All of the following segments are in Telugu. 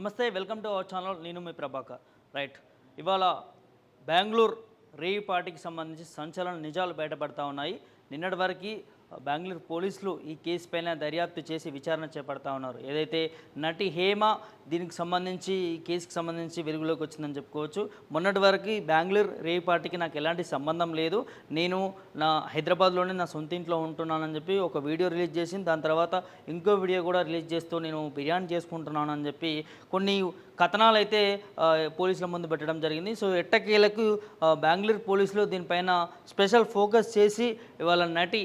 నమస్తే వెల్కమ్ టు అవర్ ఛానల్. నేను మీ ప్రభాకర్. రైట్. ఇవాళ బెంగళూరు రేయి పార్టీకి సంబంధించి సంచలన నిజాలు బయటపడతా ఉన్నాయి. నిన్నటి వరకు బెంగళూరు పోలీసులు ఈ కేసు పైన దర్యాప్తు చేసి విచారణ చేపడతా ఉన్నారు. ఏదైతే నటి హేమ దీనికి సంబంధించి ఈ కేసుకి సంబంధించి వెలుగులోకి వచ్చిందని చెప్పుకోవచ్చు. మొన్నటి వరకు బెంగళూరు రేపాటికి పార్టీకి నాకు ఎలాంటి సంబంధం లేదు. నేను నా హైదరాబాద్లోనే నా సొంత ఇంట్లో ఉంటున్నానని చెప్పి ఒక వీడియో రిలీజ్ చేసింది. దాని తర్వాత ఇంకో వీడియో కూడా రిలీజ్ చేస్తూ నేను బిర్యానీ చేసుకుంటున్నాను అని చెప్పి కొన్ని కథనాలు అయితే పోలీసుల ముందు పెట్టడం జరిగింది. సో ఎట్టకేలకు బెంగళూరు పోలీసులు దీనిపైన స్పెషల్ ఫోకస్ చేసి ఇవాళ నటి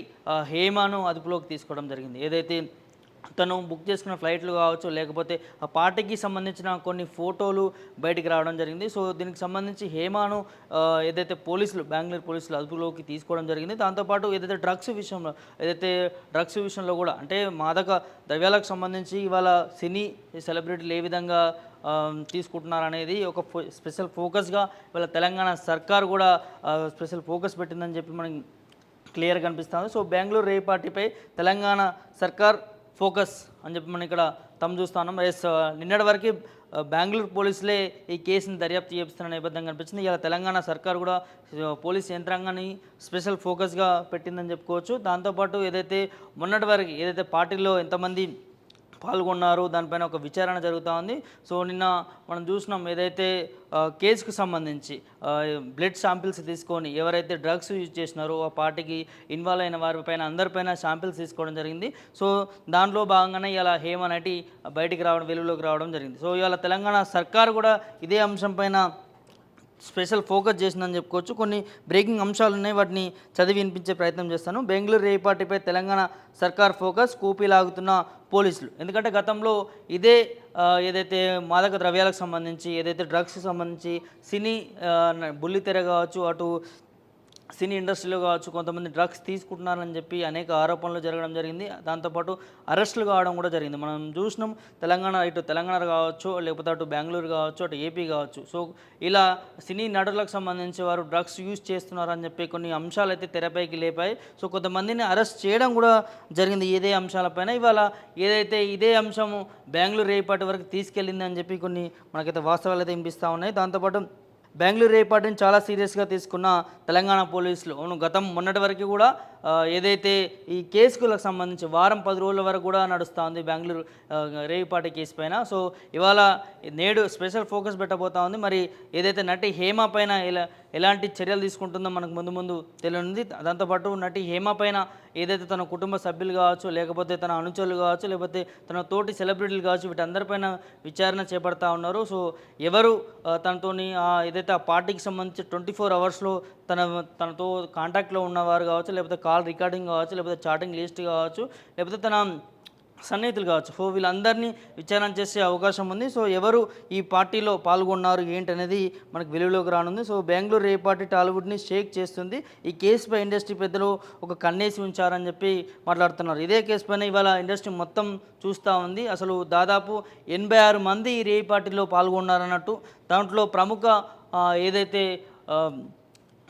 హేమాను అదుపులోకి తీసుకోవడం జరిగింది. ఏదైతే తను బుక్ చేసుకున్న ఫ్లైట్లు కావచ్చు లేకపోతే ఆ పార్టీకి సంబంధించిన కొన్ని ఫోటోలు బయటికి రావడం జరిగింది. సో దీనికి సంబంధించి హేమాను ఏదైతే పోలీసులు బెంగళూరు పోలీసులు అదుపులోకి తీసుకోవడం జరిగింది. దాంతోపాటు ఏదైతే డ్రగ్స్ విషయంలో ఏదైతే డ్రగ్స్ విషయంలో కూడా అంటే మాదక ద్రవ్యాలకు సంబంధించి ఇవాళ సినీ సెలబ్రిటీలు ఏ విధంగా తీసుకుంటున్నారనేది తీసుకుంటున్నారు అనేది ఒక ఫో- స్పెషల్ ఫోకస్గా ఇవాళ తెలంగాణ సర్కార్ కూడా స్పెషల్ ఫోకస్ పెట్టిందని చెప్పి మనకి క్లియర్ కనిపిస్తుంది. సో బెంగళూరు రే పార్టీపై తెలంగాణ సర్కార్ ఫోకస్ అని చెప్పి మనం ఇక్కడ తమ చూస్తున్నాం. ఎస్ నిన్నటి వరకు బెంగళూరు పోలీసులే ఈ కేసుని దర్యాప్తు చేపిస్తున్న నేపథ్యం కనిపించింది ఇలా తెలంగాణ సర్కార్ కూడా పోలీస్ యంత్రాంగాన్ని స్పెషల్ ఫోకస్గా పెట్టిందని చెప్పుకోవచ్చు. దాంతోపాటు ఏదైతే మొన్నటి వరకు ఏదైతే పార్టీలో ఎంతమంది పాల్గొన్నారు. దానిపైన ఒక విచారణ జరుగుతూ ఉంది. సో నిన్న మనం చూసినాం ఏదైతే కేసుకు సంబంధించి బ్లడ్ శాంపిల్స్ తీసుకొని ఎవరైతే డ్రగ్స్ యూజ్ చేసినారో ఆ పార్టీకి ఇన్వాల్వ్ అయిన వారిపైన అందరిపైన శాంపిల్స్ తీసుకోవడం జరిగింది. సో దాంట్లో భాగంగానే ఇలా హేమ నటి బయటికి రావడం వెలుగులోకి రావడం జరిగింది. సో ఇవాళ తెలంగాణ సర్కార్ కూడా ఇదే అంశం పైన స్పెషల్ ఫోకస్ చేసిందని చెప్పుకోవచ్చు. కొన్ని బ్రేకింగ్ అంశాలు ఉన్నాయి. వాటిని చదివి వినిపించే ప్రయత్నం చేస్తాను. బెంగళూరు రేపాటిపై తెలంగాణ సర్కార్ ఫోకస్ కూపీ లాగుతున్న పోలీసులు. ఎందుకంటే గతంలో ఇదే ఏదైతే మాదక ద్రవ్యాలకు సంబంధించి ఏదైతే డ్రగ్స్కి సంబంధించి సినీ బుల్లితెర కావచ్చు అటు సినీ ఇండస్ట్రీలో కావచ్చు కొంతమంది డ్రగ్స్ తీసుకుంటున్నారని చెప్పి అనేక ఆరోపణలు జరగడం జరిగింది. దాంతోపాటు అరెస్టులు కావడం కూడా జరిగింది. మనం చూసినాం తెలంగాణ ఇటు తెలంగాణ కావచ్చు లేకపోతే అటు బెంగళూరు కావచ్చు అటు ఏపీ కావచ్చు. సో ఇలా సినీ నటులకు సంబంధించి వారు డ్రగ్స్ యూజ్ చేస్తున్నారని చెప్పి కొన్ని అంశాలు అయితే తెరపైకి లేపాయి. సో కొంతమందిని అరెస్ట్ చేయడం కూడా జరిగింది ఇదే అంశాలపైన ఇవాళ ఏదైతే ఇదే అంశము బెంగళూరు రేపటి వరకు తీసుకెళ్ళింది అని చెప్పి కొన్ని మనకైతే వాస్తవాలు అయితే వినిపిస్తూ ఉన్నాయి. దాంతోపాటు బెంగళూరు రేపాటిని చాలా సీరియస్గా తీసుకున్న తెలంగాణ పోలీసులు. అవును గతం మొన్నటి వరకు కూడా ఏదైతే ఈ కేసులకు సంబంధించి వారం పది రోజుల వరకు కూడా నడుస్తూ ఉంది బెంగళూరు రేవిపాటి కేసు పైన. సో ఇవాళ నేడు స్పెషల్ ఫోకస్ పెట్టబోతా ఉంది. మరి ఏదైతే నటి హేమ పైన ఎలా ఎలాంటి చర్యలు తీసుకుంటుందో మనకు ముందు ముందు తెలియనుంది. దాంతోపాటు నటి హేమ పైన ఏదైతే తన కుటుంబ సభ్యులు కావచ్చు లేకపోతే తన అనుచరులు కావచ్చు లేకపోతే తన తోటి సెలబ్రిటీలు కావచ్చు వీటందరిపైన విచారణ చేపడతా ఉన్నారు. సో ఎవరు తనతోని ఏదైతే ఆ పార్టీకి సంబంధించి ట్వంటీ ఫోర్ అవర్స్లో తన తనతో కాంటాక్ట్లో ఉన్నవారు కావచ్చు లేకపోతే కాల్ రికార్డింగ్ కావచ్చు లేకపోతే చాటింగ్ లిస్ట్ కావచ్చు లేకపోతే తన సన్నిహితులు కావచ్చు. సో వీళ్ళందరినీ విచారణ చేసే అవకాశం ఉంది. సో ఎవరు ఈ పార్టీలో పాల్గొన్నారు ఏంటనేది మనకు వెలుగులోకి రానుంది. సో బెంగళూరు ఏ పార్టీ టాలీవుడ్ని షేక్ చేస్తుంది. ఈ కేసుపై ఇండస్ట్రీ పెద్దలు ఒక కన్నేసి ఉంచారని చెప్పి మాట్లాడుతున్నారు. ఇదే కేసుపైన ఇవాళ ఇండస్ట్రీ మొత్తం చూస్తూ ఉంది. అసలు దాదాపు ఎనభై ఆరు మంది ఈ రే పార్టీలో పాల్గొన్నారన్నట్టు. దాంట్లో ప్రముఖ ఏదైతే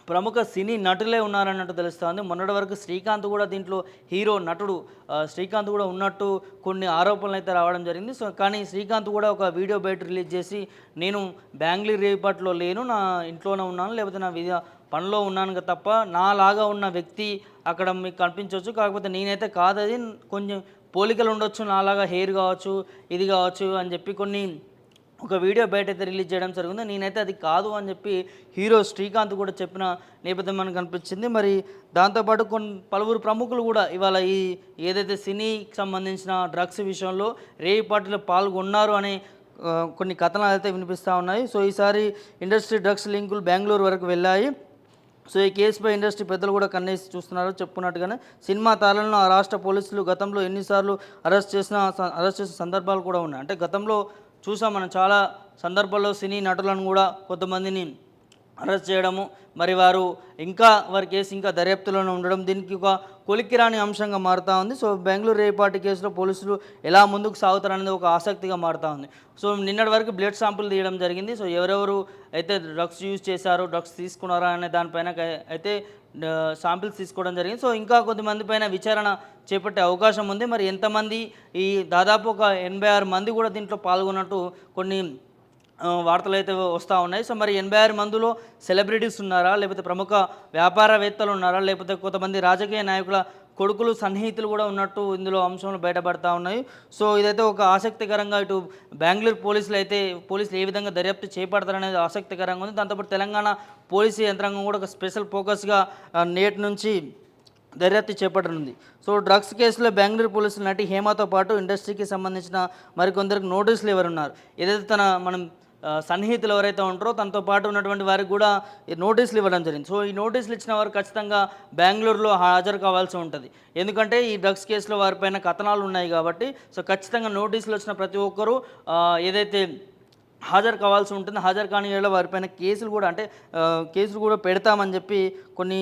ప్రముఖ సినీ నటులే ఉన్నారన్నట్టు తెలుస్తుంది. మొన్నటి వరకు శ్రీకాంత్ కూడా దీంట్లో హీరో నటుడు శ్రీకాంత్ కూడా ఉన్నట్టు కొన్ని ఆరోపణలు అయితే రావడం జరిగింది. సో కానీ శ్రీకాంత్ కూడా ఒక వీడియో బయట రిలీజ్ చేసి నేను బెంగళూరు రేపట్లో లేను నా ఇంట్లోనే ఉన్నాను లేకపోతే నా విధ పనిలో ఉన్నాను కదా తప్ప నాలాగా ఉన్న వ్యక్తి అక్కడ మీకు కనిపించవచ్చు. కాకపోతే నేనైతే కాదది. కొంచెం పోలికలు ఉండొచ్చు నాలాగా హెయిర్ కావచ్చు ఇది కావచ్చు అని చెప్పి కొన్ని ఒక వీడియో బయట అయితే రిలీజ్ చేయడం జరిగింది. నేనైతే అది కాదు అని చెప్పి హీరో శ్రీకాంత్ కూడా చెప్పిన నేపథ్యం మనకు కనిపించింది మరి దాంతోపాటు కొన్ని పలువురు ప్రముఖులు కూడా ఇవాళ ఈ ఏదైతే సినీకి సంబంధించిన డ్రగ్స్ విషయంలో రేయి పార్టీలో పాల్గొన్నారు అనే కొన్ని కథనాలు అయితే వినిపిస్తూ ఉన్నాయి. సో ఈసారి ఇండస్ట్రీ డ్రగ్స్ లింకులు బెంగళూరు వరకు వెళ్ళాయి. సో ఈ కేసుపై ఇండస్ట్రీ పెద్దలు కూడా కన్నేసి చూస్తున్నారు చెప్పుకున్నట్టుగానే. సినిమా తారలను ఆ రాష్ట్ర పోలీసులు గతంలో ఎన్నిసార్లు అరెస్ట్ చేసిన అరెస్ట్ చేసిన సందర్భాలు కూడా ఉన్నాయి. అంటే గతంలో చూసాం మనం చాలా సందర్భాల్లో సినీ నటులను కూడా కొంతమందిని అరెస్ట్ చేయడము మరి వారు ఇంకా వారి కేసు ఇంకా దర్యాప్తులోనే ఉండడం దీనికి ఒక కొలిక్కిరాని అంశంగా మారుతూ ఉంది. సో బెంగళూరు రేపాటి కేసులో పోలీసులు ఎలా ముందుకు సాగుతారనేది ఒక ఆసక్తిగా మారుతూ ఉంది. సో నిన్నటి వరకు బ్లడ్ శాంపుల్ తీయడం జరిగింది. సో ఎవరెవరు అయితే డ్రగ్స్ యూజ్ చేశారు డ్రగ్స్ తీసుకున్నారా అనే దానిపైన అయితే శాంపిల్స్ తీసుకోవడం జరిగింది. సో ఇంకా కొద్దిమంది పైన విచారణ చేపట్టే అవకాశం ఉంది. మరి ఎంతమంది ఈ దాదాపు ఒక ఎనభై ఆరు మంది కూడా దీంట్లో పాల్గొన్నట్టు కొన్ని వార్తలు అయితే వస్తూ ఉన్నాయి. సో మరి ఎనభై ఆరు మందిలో సెలబ్రిటీస్ ఉన్నారా? లేకపోతే ప్రముఖ వ్యాపారవేత్తలు ఉన్నారా? లేకపోతే కొంతమంది రాజకీయ నాయకుల కొడుకులు సన్నిహితులు కూడా ఉన్నట్టు ఇందులో అంశంలో బయటపడతా ఉన్నాయి. సో ఇదైతే ఒక ఆసక్తికరంగా ఇటు బెంగళూరు పోలీసులు అయితే పోలీసులు ఏ విధంగా దర్యాప్తు చేపడతారనేది ఆసక్తికరంగా ఉంది. దాంతోపాటు తెలంగాణ పోలీసు యంత్రాంగం కూడా ఒక స్పెషల్ ఫోకస్గా నేటి నుంచి దర్యాప్తు చేపట్టనుంది. సో డ్రగ్స్ కేసులో బెంగళూరు పోలీసులు నటి హేమతో పాటు ఇండస్ట్రీకి సంబంధించిన మరికొందరికి నోటీసులు ఎవరున్నారు? ఏదైతే తన మనం సన్నిహితులు ఎవరైతే ఉంటారో తనతో పాటు ఉన్నటువంటి వారికి కూడా నోటీసులు ఇవ్వడం జరిగింది. సో ఈ నోటీసులు ఇచ్చిన వారు ఖచ్చితంగా బెంగళూరులో హాజరు కావాల్సి ఉంటుంది. ఎందుకంటే ఈ డ్రగ్స్ కేసులో వారిపైన కథనాలు ఉన్నాయి కాబట్టి సో ఖచ్చితంగా నోటీసులు వచ్చిన ప్రతి ఒక్కరూ ఏదైతే హాజరు కావాల్సి ఉంటుంది. హాజరు కాని ఏళ్ళ వారిపైన కేసులు కూడా అంటే కేసులు కూడా పెడతామని చెప్పి కొన్ని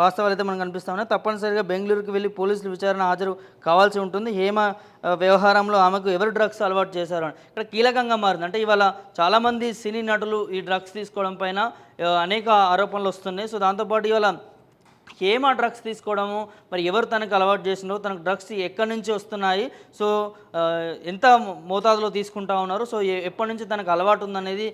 వాస్తవాలు అయితే మనకు కనిపిస్తా ఉన్నాయి. తప్పనిసరిగా బెంగళూరుకి వెళ్ళి పోలీసులు విచారణ హాజరు కావాల్సి ఉంటుంది. హేమ వ్యవహారంలో ఆమెకు ఎవరు డ్రగ్స్ అలవాటు చేశారు అని. ఇక్కడ కీలకంగా మారింది. అంటే ఇవాళ చాలామంది సినీ నటులు ఈ డ్రగ్స్ తీసుకోవడం పైన అనేక ఆరోపణలు వస్తున్నాయి. సో దాంతోపాటు ఇవాళ ఏమా డ్రగ్స్ తీసుకోవడము మరి ఎవరు తనకు అలవాటు చేసినారో తనకు డ్రగ్స్ ఎక్కడి నుంచి వస్తున్నాయి సో ఎంత మోతాదులో తీసుకుంటా ఉన్నారు సో ఎప్పటి నుంచి తనకు అలవాటు ఉందనేది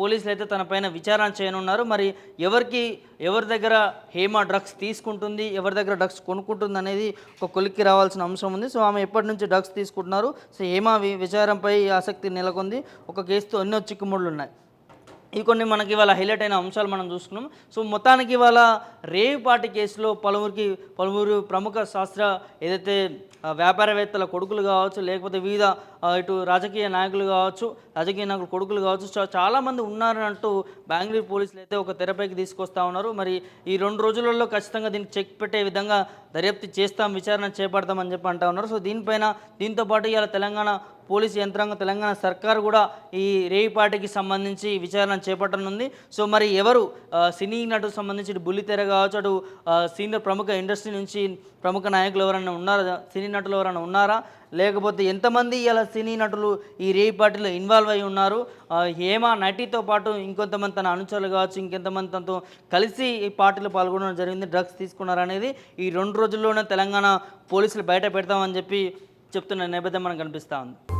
పోలీసులు అయితే తన పైన విచారణ చేయనున్నారు. మరి ఎవరికి ఎవరి దగ్గర హేమా డ్రగ్స్ తీసుకుంటుంది ఎవరి దగ్గర డ్రగ్స్ కొనుక్కుంటుంది అనేది ఒక కొలిక్కి రావాల్సిన అంశం ఉంది. సో ఆమె ఎప్పటి నుంచి డ్రగ్స్ తీసుకుంటున్నారు సో హేమా విచారంపై ఆసక్తి నెలకొంది. ఒక కేసుతో ఎన్నో చిక్కుముళ్ళు ఉన్నాయి ఇవి కొన్ని మనకి ఇవాళ హైలైట్ అయిన అంశాలు మనం చూసుకున్నాం. సో మొత్తానికి ఇవాళ రేవిపాటి కేసులో పలువురికి పలువురు ప్రముఖ శాస్త్ర ఏదైతే వ్యాపారవేత్తల కొడుకులు కావచ్చు లేకపోతే వివిధ ఇటు రాజకీయ నాయకులు కావచ్చు రాజకీయ నాయకుల కొడుకులు కావచ్చు చాలామంది ఉన్నారని అంటూ బెంగళూరు పోలీసులు అయితే ఒక తెరపైకి తీసుకొస్తా ఉన్నారు. మరి ఈ రెండు రోజులలో ఖచ్చితంగా దీనికి చెక్ పెట్టే విధంగా దర్యాప్తు చేస్తాం విచారణ చేపడతామని చెప్పి అంటా ఉన్నారు. సో దీనిపైన దీంతో పాటు ఇవాళ తెలంగాణ పోలీసు యంత్రాంగం తెలంగాణ సర్కార్ కూడా ఈ రేయి పార్టీకి సంబంధించి విచారణ చేపట్టనుంది. సో మరి ఎవరు సినీ నటుకు సంబంధించి ఇటు బుల్లితెర కావచ్చు అటు సీనియర్ ప్రముఖ ఇండస్ట్రీ నుంచి ప్రముఖ నాయకులు ఎవరైనా ఉన్నారా సినీ నటులు ఎవరైనా ఉన్నారా? లేకపోతే ఎంతమంది ఇలా సినీ నటులు ఈ రేయి పార్టీలో ఇన్వాల్వ్ అయి ఉన్నారు? హేమ నటితో పాటు ఇంకొంతమంది తన అనుచరులు కావచ్చు ఇంకెంతమంది తనతో కలిసి ఈ పార్టీలో పాల్గొనడం జరిగింది డ్రగ్స్ తీసుకున్నారు అనేది ఈ రెండు రోజుల్లోనే తెలంగాణ పోలీసులు బయట పెడతామని చెప్పి చెప్తున్న నేపథ్యం మనకు కనిపిస్తూ ఉంది.